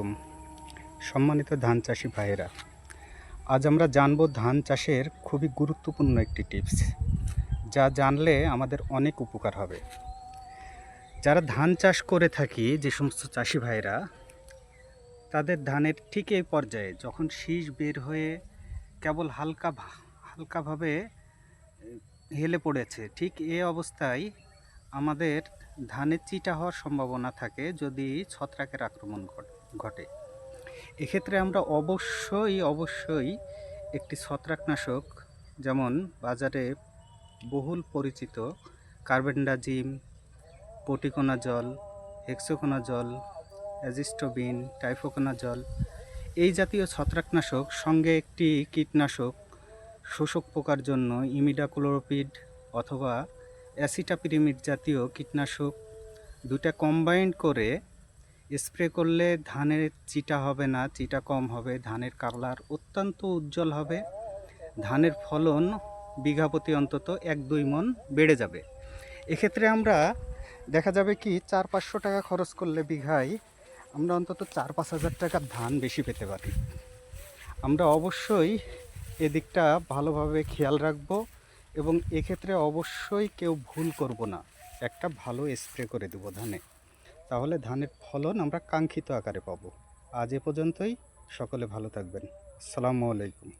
আলাইকুম সম্মানিত ধান চাষি ভাইয়েরা, আজ আমরা জানব ধান চাষের খুবই গুরুত্বপূর্ণ একটি টিপস, যা জানলে আমাদের অনেক উপকার হবে। যারা ধান চাষ করে থাকি যে সমস্ত চাষি ভাইরা তাদের ধানের ঠিক এই পর্যায়ে যখন শীষ বের হয়ে কেবল হালকা হালকাভাবে হেলে পড়েছে, ঠিক এ অবস্থায় আমাদের ধানের চিটা হওয়ার সম্ভাবনা থাকে যদি ছত্রাকের আক্রমণ ঘট- এক্ষেত্রে আমরা অবশ্যই অবশ্যই একটি ছত্রাকনাশক, যেমন বাজারে বহুল পরিচিত কার্বেন্ডাজিম পটিকোনা জল হেক্সোকোনা জল অ্যাজিস্টোবিন টাইফোকোনা জল এই জাতীয় ছত্রাকনাশক সঙ্গে একটি কীটনাশক শোষক পোকার জন্য ইমিডাক্লোরোপিড অথবা অ্যাসিটাপিরিমিড জাতীয় কীটনাশক দুটা কম্বাইন্ড করে স্প্রে করলে ধানের চিটা হবে না, চিটা কম হবে, ধানের কালার অত্যন্ত উজ্জ্বল হবে, ধানের ফলন বিঘা প্রতি অন্তত এক দুই মন বেড়ে যাবে। এক্ষেত্রে আমরা দেখা যাবে কি চার পাঁচশো টাকা খরচ করলে বিঘায় আমরা অন্তত চার পাঁচ হাজার টাকার ধান বেশি পেতে পারি। আমরা অবশ্যই এদিকটা ভালোভাবে খেয়াল রাখব। এবং এক্ষেত্রে অবশ্যই কেউ ভুল করব না। একটা ভালো স্প্রে করে দেবো ধানে। তাহলে ধানের ফলন আমরা কাঙ্ক্ষিত আকারে পাবো। আজ এ পর্যন্তই। সকলে ভালো থাকবেন। আসসালামু আলাইকুম।